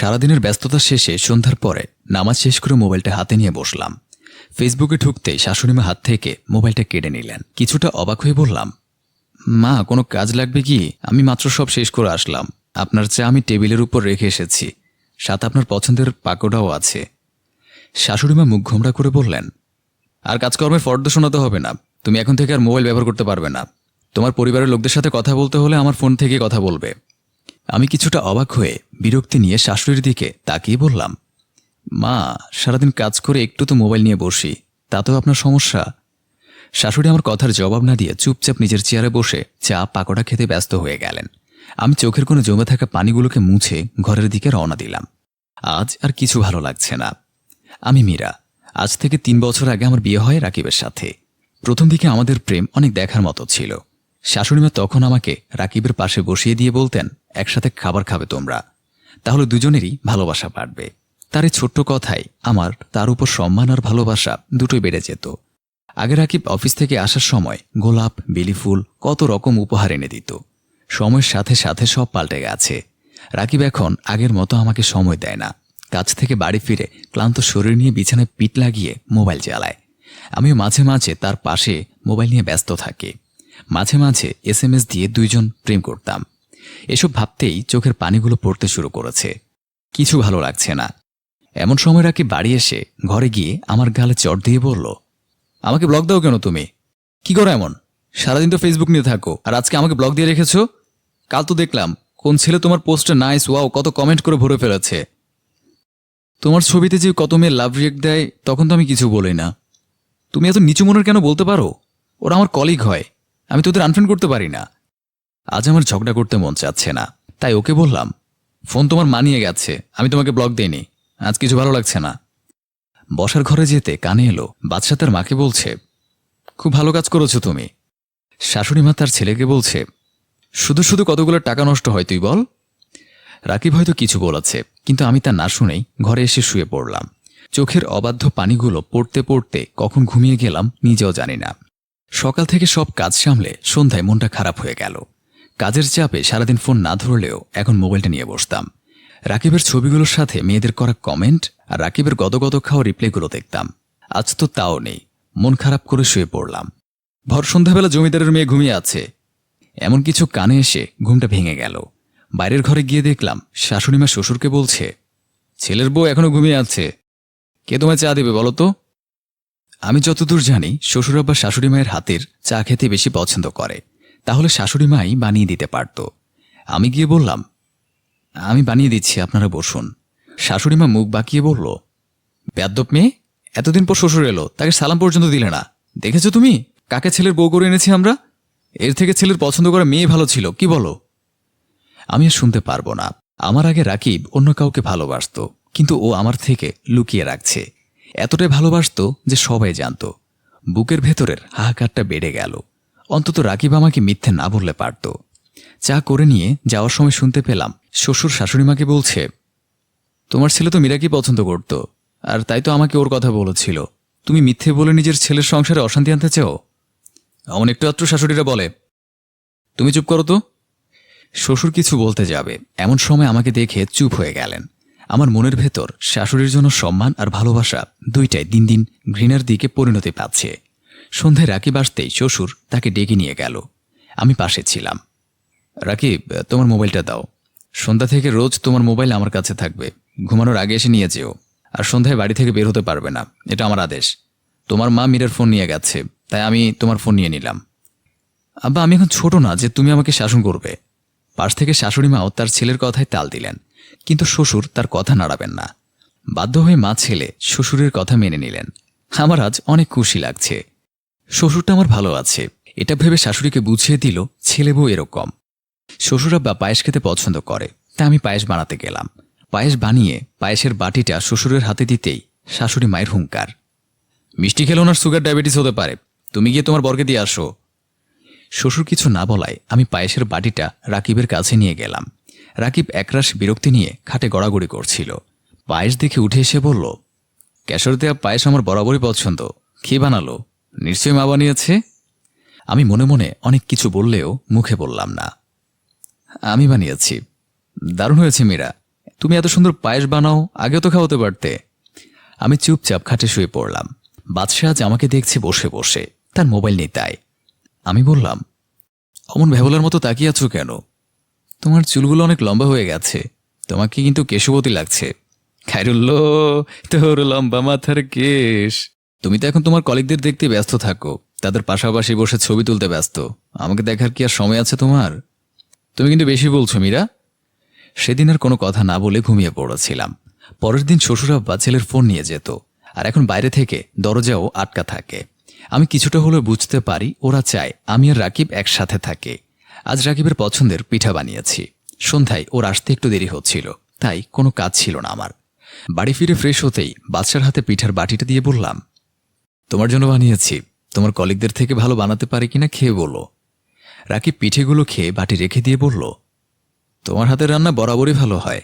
সারাদিনের ব্যস্ততা শেষে সন্ধ্যার পরে নামাজ শেষ করে মোবাইলটা হাতে নিয়ে বসলাম। ফেসবুকে ঢুকতেই শাশুড়িমা হাত থেকে মোবাইলটা কেড়ে নিলেন। কিছুটা অবাক হয়ে বললাম, মা, কোনো কাজ লাগবে কি? আমি মাত্র সব শেষ করে আসলাম। আপনার চা আমি টেবিলের উপর রেখে এসেছি। সাথে আপনার পছন্দের পাকোড়াও আছে। শাশুড়িমা মুখ ঘোমরা করে বললেন, আর কাজকর্মের ফর্দ শোনাতে হবে না। তুমি এখন থেকে আর মোবাইল ব্যবহার করতে পারবে না। তোমার পরিবারের লোকদের সাথে কথা বলতে হলে আমার ফোন থেকে কথা বলবে। আমি কিছুটা অবাক হয়ে বিরক্তি নিয়ে শাশুড়ির দিকে তাকিয়ে বললাম, মা, সারাদিন কাজ করে একটু তো মোবাইল নিয়ে বসি তাতেও আপনার সমস্যা। শাশুড়ি আমার কথার জবাব না দিয়ে চুপচাপ নিজের চেয়ারে বসে চা, পাকোড়া খেতে ব্যস্ত হয়ে গেলেন। আমি চোখের কোনো জমে থাকা পানিগুলোকে মুছে ঘরের দিকে রওনা দিলাম। আজ আর কিছু ভালো লাগছে না। আমি মীরা, আজ থেকে তিন বছর আগে আমার বিয়ে হয় রাকিবের সাথে। প্রথম দিকে আমাদের প্রেম অনেক দেখার মতো ছিল। শাশুড়িমা তখন আমাকে রাকিবের পাশে বসিয়ে দিয়ে বলতেন, একসাথে খাবার খাবে তোমরা। তাহলে দুজনেরই ভালোবাসা বাড়বে। তার এই ছোট্ট কথাই আমার, তার উপর সম্মান আর ভালোবাসা দুটোই বেড়ে যেত। আগে রাকিব অফিস থেকে আসার সময় গোলাপ, বেলি ফুল কত রকম উপহার এনে দিত। সময়ের সাথে সাথে সব পাল্টে গেছে। রাকিব এখন আগের মতো আমাকে সময় দেয় না। কাজ থেকে বাড়ি ফিরে ক্লান্ত শরীর নিয়ে বিছানায় পিঠ লাগিয়ে মোবাইল চালায়। আমিও মাঝে মাঝে তার পাশে মোবাইল নিয়ে ব্যস্ত থাকি। মাঝে মাঝে এস এম এস দিয়ে দুইজন প্রেম করতাম। এসব ভাবতেই চোখের পানিগুলো পড়তে শুরু করেছে। কিছু ভালো লাগছে না। এমন সময় রাকিব বাড়ি এসে ঘরে গিয়ে আমার গালে চট দিয়ে বলল, আমাকে ব্লক দাও কেন তুমি? কি করো এমন? সারাদিন তো ফেসবুক নিয়ে থাকো, আর আজকে আমাকে ব্লক দিয়ে রেখেছ? কাল তো দেখলাম, কোন ছেলে তোমার পোস্টে নাইস, ওয়াও, কত কমেন্ট করে ভরে ফেলেছে। তোমার ছবিতে যে কত মেয়ে লাভ রিয়েক্ট দেয়, তখন তো আমি কিছু বলি না। তুমি এত নিচু মনের কেন বলতে পারো? ওরা আমার কলিগ হয়। আমি তোদের আনফ্রেন্ড করতে পারি না। আজ আমার ঝগড়া করতে মন চাচ্ছে না। তাই ওকে বললাম, ফোন তোমার মানিয়ে গেছে, আমি তোমাকে ব্লক দিইনি। আজ কিছু ভালো লাগছে না। বসার ঘরে যেতে কানে এলো বাদশা তার মাকে বলছে, খুব ভালো কাজ করেছ তুমি। শাশুড়ি মা তার ছেলেকে বলছে, শুধু শুধু কতগুলো টাকা নষ্ট হয় তুই বল। রাকিব হয়তো কিছু বলেছে, কিন্তু আমি তা না শুনেই ঘরে এসে শুয়ে পড়লাম। চোখের অবাধ্য পানিগুলো পড়তে পড়তে কখন ঘুমিয়ে গেলাম নিজেও জানি না। সকাল থেকে সব কাজ সামলে সন্ধ্যায় মনটা খারাপ হয়ে গেল। কাজের চাপে সারাদিন ফোন না ধরলেও এখন মোবাইলটা নিয়ে বসতাম। রাকিবের ছবিগুলোর সাথে মেয়েদের করা কমেন্ট আর রাকিবের গদগদ খাওয়া রিপ্লাইগুলো দেখতাম। আজ তো তাও নেই। মন খারাপ করে শুয়ে পড়লাম। ভর সন্ধ্যাবেলা জমিদারের মেয়ে ঘুমিয়ে আছে। এমন কিছু কানে এসে ঘুমটা ভেঙে গেল। বাইরের ঘরে গিয়ে দেখলাম শাশুড়িমা শ্বশুরকে বলছে, ছেলের বউ এখনও ঘুমিয়ে আছে। কে তোমায় চা দেবে বলো তো? আমি যতদূর জানি, শ্বশুর আব্বা শাশুড়ি মায়ের হাতের চা খেতে বেশি পছন্দ করে। তাহলে শাশুড়ি মাই বানিয়ে দিতে পারত। আমি গিয়ে বললাম, আমি বানিয়ে দিচ্ছি, আপনারা বসুন। শাশুড়িমা মুখ বাঁকিয়ে বলল বেদ্যপ মেয়ে, এতদিন পর শ্বশুর এলো, তাকে সালাম পর্যন্ত দিলে না। দেখেছ তুমি? কাকে ছেলের বউ করে এনেছি আমরা? এর থেকে ছেলের পছন্দ করা মেয়ে ভালো ছিল, কি বলো? আমি আর শুনতে পারব না। আমার আগে রাকিব অন্য কাউকে ভালোবাসত, কিন্তু ও আমার থেকে লুকিয়ে রাখছে। এতটাই ভালোবাসত যে সবাই জানত। বুকের ভেতরের হাহাকারটা বেড়ে গেল। অন্তত রাকিব আমাকে মিথ্যে না বললে পারত। চা করে নিয়ে যাওয়ার সময় শুনতে পেলাম, শ্বশুর শাশুড়িমাকে বলছে, তোমার ছেলে তো মীরাকে পছন্দ করত, আর তাই তো আমাকে ওর কথা বলেছিল। তুমি মিথ্যে বলে নিজের ছেলের সংসারে অশান্তি আনতে চাও? একটু আত্র শাশুড়িরা বলে, তুমি চুপ করো তো। শ্বশুর কিছু বলতে যাবে, এমন সময় আমাকে দেখে চুপ হয়ে গেলেন। আমার মনের ভেতর শাশুড়ির জন্য সম্মান আর ভালোবাসা দুইটাই দিন দিন ঘৃণার দিকে পরিণতি পাচ্ছে। সন্ধ্যায় রাকিব আসতেই শ্বশুর তাকে ডেকে নিয়ে গেল। আমি পাশে ছিলাম। রাকিব, তোমার মোবাইলটা দাও। সন্ধ্যা থেকে রোজ তোমার মোবাইল আমার কাছে থাকবে। ঘুমানোর আগে এসে নিয়ে যেও। আর সন্ধ্যায় বাড়ি থেকে বের হতে পারবে না। এটা আমার আদেশ। তোমার মা মীরের ফোন নিয়ে গেছে, তাই আমি তোমার ফোন নিয়ে নিলাম। আব্বা, আমি এখন ছোট না যে তুমি আমাকে শাসন করবে। পাশ থেকে শাশুড়ি মাও তার ছেলের কথায় তাল দিলেন। কিন্তু শ্বশুর তার কথা নাড়াবেন না। বাধ্য হয়ে মা ছেলে শ্বশুরের কথা মেনে নিলেন। আমার আজ অনেক খুশি লাগছে। শ্বশুরটা আমার ভালো আছে। এটা ভেবে শাশুড়িকে বুঝিয়ে দিল, ছেলে বউ এরকম। শ্বশুরাব্বা পায়েস খেতে পছন্দ করে তা আমি পায়েস বানাতে গেলাম। পায়েস বানিয়ে পায়েসের বাটিটা শ্বশুরের হাতে দিতেই শাশুড়ি মায়ের হুঙ্কার। মিষ্টি খেলে ওনার সুগার ডায়াবেটিস হতে পারে। তুমি গিয়ে তোমার বর্গে দিয়ে আসো। শ্বশুর কিছু না বলায় আমি পায়েসের বাটিটা রাকিবের কাছে নিয়ে গেলাম। রাকিব একরাশ বিরক্তি নিয়ে খাটে গড়াগড়ি করছিল। পায়েস দেখে উঠে এসে বলল, কেশর দেয়া পায়েস আমার বরাবরই পছন্দ। কে বানালো? নিশ্চয়ই মা বানিয়েছে? আমি মনে মনে অনেক কিছু বললেও মুখে বললাম না। আমি বানিয়েছি। দারুণ হয়েছে মীরা। তুমি এত সুন্দর পায়েস বানাও আগেও তো খাওয়াতে পারতে। আমি চুপচাপ খাটে শুয়ে পড়লাম। বাদশাহ আজ আমাকে দেখছে বসে বসে, তার মোবাইল নেই তাই। আমি বললাম, অমন ভেবলার মতো তাকিয়ে আছো কেন? তোমার চুলগুলো অনেক লম্বা হয়ে গেছে। তোমাকে কিন্তু কেশবতী লাগছে। খাইরুল্লো তোর লম্বা মাথার কেশ। তুমি তো এখন তোমার কলিগদের দেখতে ব্যস্ত থাকো। তাদের পাশাপাশি বসে ছবি তুলতে ব্যস্ত। আমাকে দেখার কি আর সময় আছে তোমার? তুমি কিন্তু বেশি বলছো, মীরা। সেদিন আর কোনো কথা না বলে ঘুমিয়ে পড়েছিলাম। পরের দিন শ্বশুর আব্বা ছেলের ফোন নিয়ে যেত। আর এখন বাইরে থেকে দরজাও আটকা থাকে। আমি কিছুটা হলেও বুঝতে পারি, ওরা চায় আমি আর রাকিব একসাথে থাকে। আজ রাকিবের পছন্দের পিঠা বানিয়েছি। সন্ধ্যায় ওর আসতে একটু দেরি হচ্ছিল, তাই কোনো কাজ ছিল না আমার। বাড়ি ফিরে ফ্রেশ হতেই বাচ্চার হাতে পিঠার বাটিটা দিয়ে বললাম, তোমার জন্য বানিয়েছি, তোমার কলিগদের থেকে ভালো বানাতে পারে কিনা খেয়ে বলো। রাকিব পিঠেগুলো খেয়ে বাটি রেখে দিয়ে বলল, তোমার হাতের রান্না বরাবরই ভালো হয়।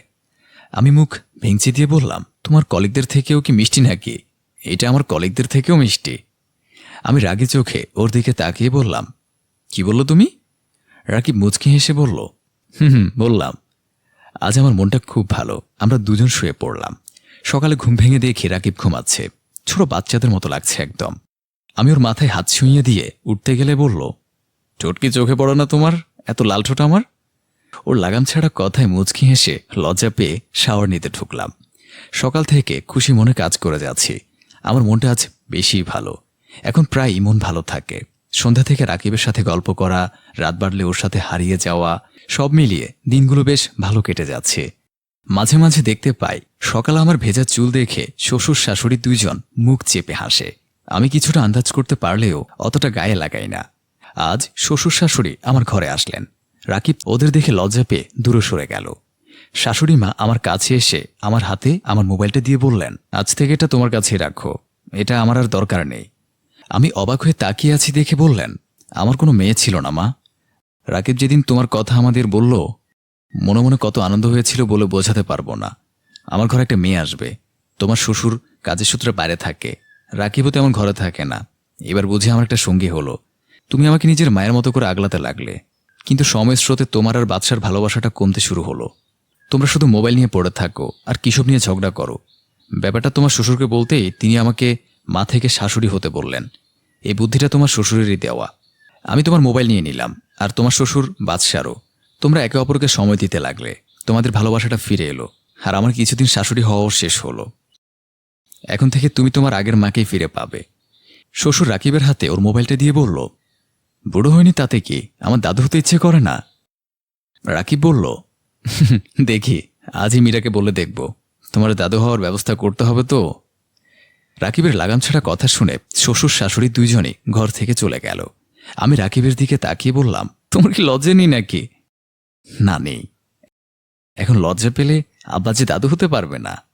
আমি মুখ ভেঙচি দিয়ে বললাম, তোমার কলিগদের থেকেও কি মিষ্টি নাকি? এটা আমার কলিগদের থেকেও মিষ্টি। আমি রাগি চোখে ওর দিকে তাকিয়ে বললাম, কি বলল তুমি? রাকিব মুচকি হেসে বলল? হুম হুম, বললাম। আজ আমার মনটা খুব ভালো, আমরা দুজন শুয়ে পড়লাম। সকালে ঘুম ভেঙে দেখি রাকিব ঘুমাচ্ছে। ছোট বাচ্চাদের মতো লাগছে একদম। আমি ওর মাথায় হাত ছুঁয়ে দিয়ে উঠতে গেলে বলল চটকি চোখে পড়ো না তোমার? এত লাল ঠোঁট আমার? ওর লাগাম ছাড়া কথায় মুচকি হেসে লজ্জা পেয়ে শাওয়ার নিতে ঢুকলাম। সকাল থেকে খুশি মনে কাজ করে যাচ্ছি। আমার মনটা আজ বেশি ভালো। এখন প্রায়ই মন ভালো থাকে। সন্ধ্যা থেকে রাকিবের সাথে গল্প করা, রাত বাড়লে ওর সাথে হারিয়ে যাওয়া, সব মিলিয়ে দিনগুলো বেশ ভালো কেটে যাচ্ছে। মাঝে মাঝে দেখতে পাই, সকাল আমার ভেজা চুল দেখে শ্বশুর শাশুড়ি দুইজন মুখ চেপে হাসে। আমি কিছুটা আন্দাজ করতে পারলেও অতটা গায়ে লাগাই না। আজ শ্বশুর শাশুড়ি আমার ঘরে আসলেন। রাকিব ওদের দেখে লজ্জা পেয়ে দূরে সরে গেল। শাশুড়ি মা আমার কাছে এসে আমার হাতে আমার মোবাইলটা দিয়ে বললেন, আজ থেকে এটা তোমার কাছেই রাখো। এটা আমার আর দরকার নেই। আমি অবাক হয়ে তাকিয়ে আছি দেখে বললেন, আমার কোনো মেয়ে ছিল না, মা। রাকিব যেদিন তোমার কথা আমাদের বলল, মনে মনে কত আনন্দ হয়েছিল বলে বোঝাতে পারব না। আমার ঘরে একটা মেয়ে আসবে। তোমার শ্বশুর কাজের সূত্রে বাইরে থাকে। রাকিবও তেমন ঘরে থাকে না। এবার বুঝে আমার একটা সঙ্গী হলো। তুমি আমাকে নিজের মায়ের মতো করে আগলাতে লাগলে। কিন্তু সময়ের স্রোতে তোমার আর বাদশার ভালোবাসাটা কমতে শুরু হলো। তোমরা শুধু মোবাইল নিয়ে পড়ে থাকো আর কিসব নিয়ে ঝগড়া করো। ব্যাপারটা তোমার শ্বশুরকে বলতেই তিনি আমাকে মা থেকে শাশুড়ি হতে বললেন, এই বুদ্ধিটা তোমার শ্বশুরেরই দেওয়া। আমি তোমার মোবাইল নিয়ে নিলাম, আর তোমার শ্বশুর বাদশারও। তোমরা একে অপরকে সময় দিতে লাগলে, তোমাদের ভালোবাসাটা ফিরে এলো, আর আমার কিছুদিন শাশুড়ি হওয়াও শেষ হলো। এখন থেকে তুমি তোমার আগের মাকেই ফিরে পাবে। শ্বশুর রাকিবের হাতে ওর মোবাইলটা দিয়ে বলল, বুড়ো হয়নি তাতে কি? আমার দাদু হতে ইচ্ছে করে না? রাকিব বলল, দেখি, আজই মীরাকে বলে দেখব। তোমার দাদু হওয়ার ব্যবস্থা করতে হবে তো? রাকিবের লাগাম ছাড়া কথা শুনে শ্বশুর শাশুড়ি দুইজনই ঘর থেকে চলে গেল। আমি রাকিবের দিকে তাকিয়ে বললাম, তোমার কি লজ্জা নেই নাকি? না, নেই। এখন লজ্জা পেলে আব্বাজি দাদু হতে পারবে না।